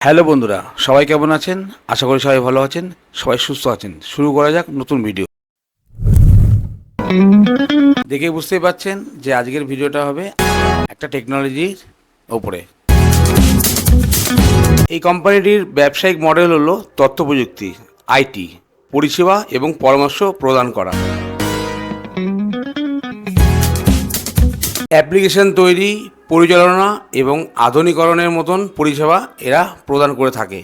Hello বন্ধুরা, সবাই কেমন আছেন? আশা করি সবাই ভালো আছেন। সবাই সুস্থ আছেন। শুরু করা যাক নতুন ভিডিও। দেখে বুঝতেই পাচ্ছেন যে আজকের ভিডিওটা হবে একটা টেকনোলজির ওপরে। এই কোম্পানিটির ব্যবসায়িক মডেল হলো তথ্য প্রযুক্তি আইটি পরিষেবা এবং পরামর্শ প্রদান করা। অ্যাপ্লিকেশন তৈরি পরিচালনা এবং আধুনিকরণের মতন পরিষেবা এরা প্রদান করে থাকে।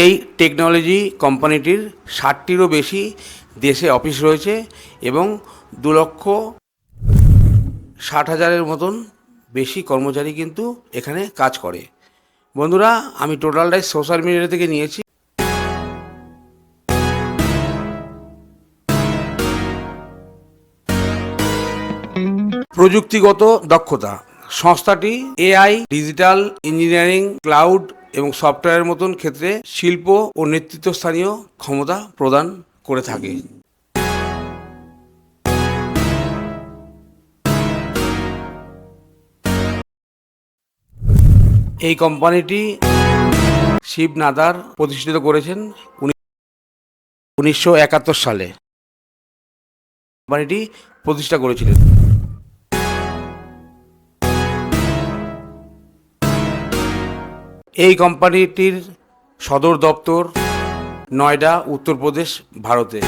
এই টেকনোলজি কোম্পানিটির ষাটটিরও বেশি দেশে অফিস রয়েছে এবং দু লক্ষ ষাট হাজারের মতন বেশি কর্মচারী কিন্তু এখানে কাজ করে। বন্ধুরা, আমি টোটালটাই সোশ্যাল মিডিয়া থেকে নিয়েছি। প্রযুক্তিগত দক্ষতা। সংস্থাটি এআই, ডিজিটাল ইঞ্জিনিয়ারিং, ক্লাউড এবং সফটওয়্যারের মতন ক্ষেত্রে শিল্প ও নেতৃত্বস্থানীয় ক্ষমতা প্রদান করে থাকে। এই কোম্পানিটি শিব নাদার প্রতিষ্ঠিত করেছেন উনিশশো একাত্তর সালে। কোম্পানিটি প্রতিষ্ঠা করেছিলেন। এই কোম্পানিটির সদর দপ্তর নয়ডা উত্তরপ্রদেশ ভারতে।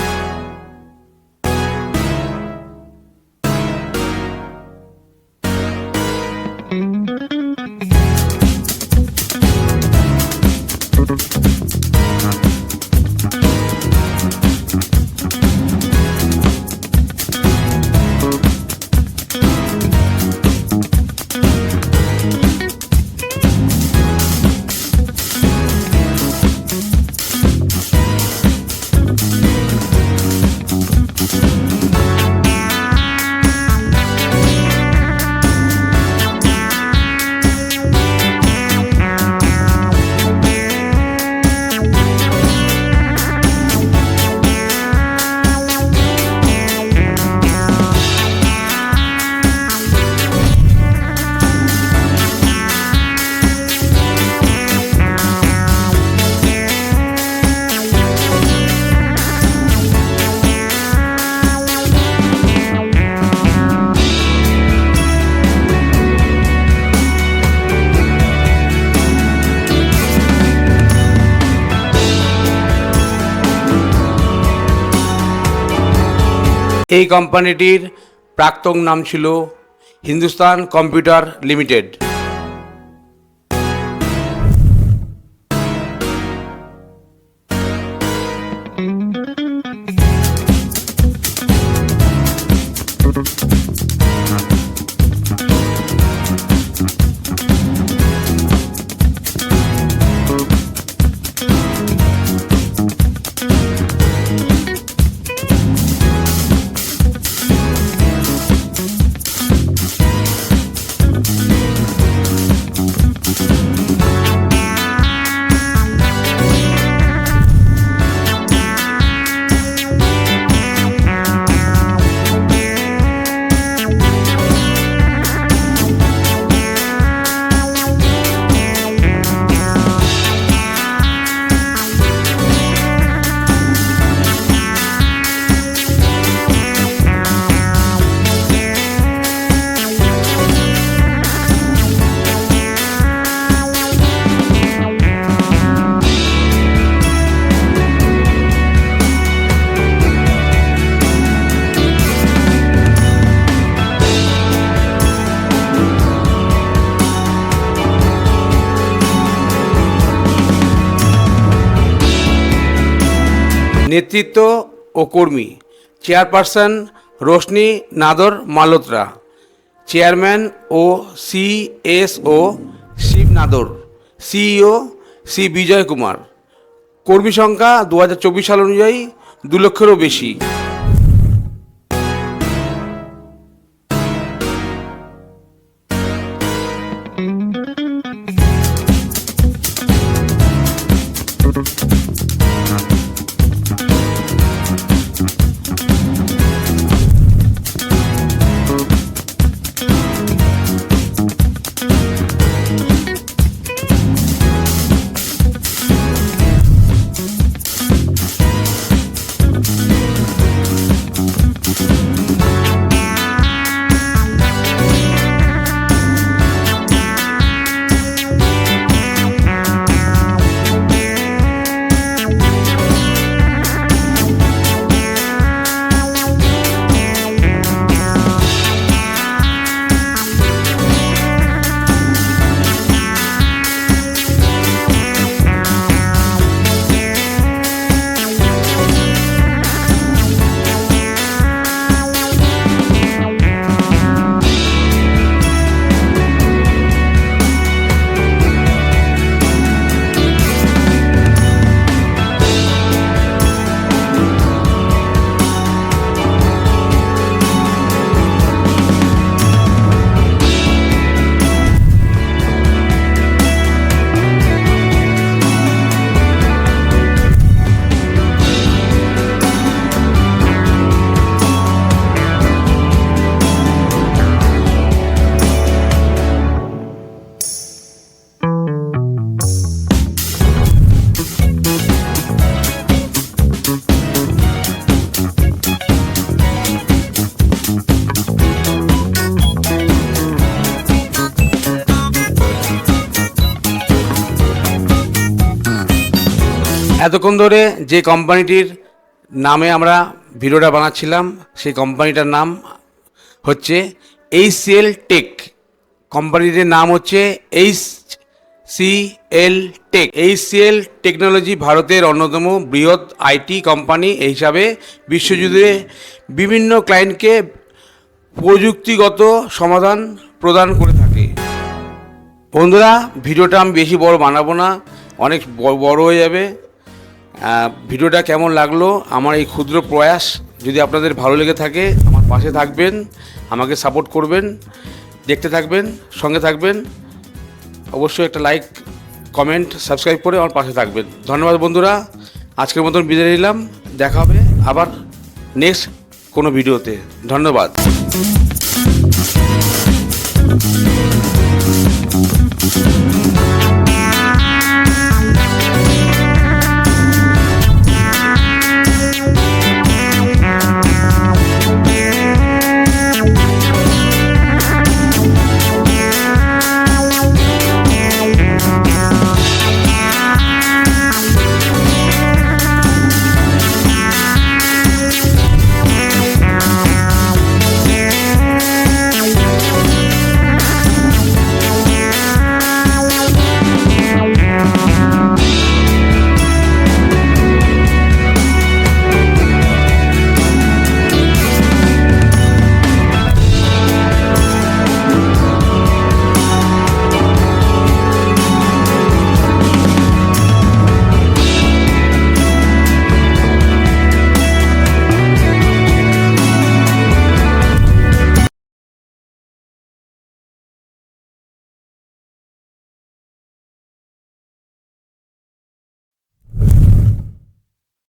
এই কোম্পানিটির প্রাক্তন নাম ছিল হিন্দুস্তান কম্পিউটার লিমিটেড। নেতৃত্ব ও কর্মী। চেয়ারপারসন রোশনি নাদর মালোত্রা চেয়ারম্যান ও CSO Shiv Nadar. CEO C Vijay Kumar. কর্মী সংখ্যা দু হাজার চব্বিশ সাল অনুযায়ী দু লক্ষেরও বেশি। এতক্ষণ ধরে যে কোম্পানিটির নামে আমরা ভিডিওটা বানাচ্ছিলাম, সেই কোম্পানিটার নাম হচ্ছে এইচসিএল টেক কোম্পানিটির নাম হচ্ছে H C L tech HCL technology ভারতের অন্যতম বৃহৎ আইটি কোম্পানি এই হিসাবে বিশ্বজুড়ে বিভিন্ন ক্লায়েন্টকে প্রযুক্তিগত সমাধান প্রদান করে থাকে। বন্ধুরা, ভিডিওটা আমি বেশি বড় বানাবো না, অনেক বড় হয়ে যাবে। ভিডিওটা কেমন লাগল? আমার এই ক্ষুদ্র প্রয়াস, যদি আপনাদের ভালো লেগে থাকে, আমার পাশে থাকবেন, আমাকে সাপোর্ট করবেন, দেখতে থাকবেন, সঙ্গে থাকবেন। অবশ্যই একটা লাইক কমেন্ট সাবস্ক্রাইব করে আমার পাশে থাকবেন। ধন্যবাদ বন্ধুরা, আজকের মতন বিদায় নিলাম। দেখা হবে আবার নেক্সট কোনো ভিডিওতে। ধন্যবাদ।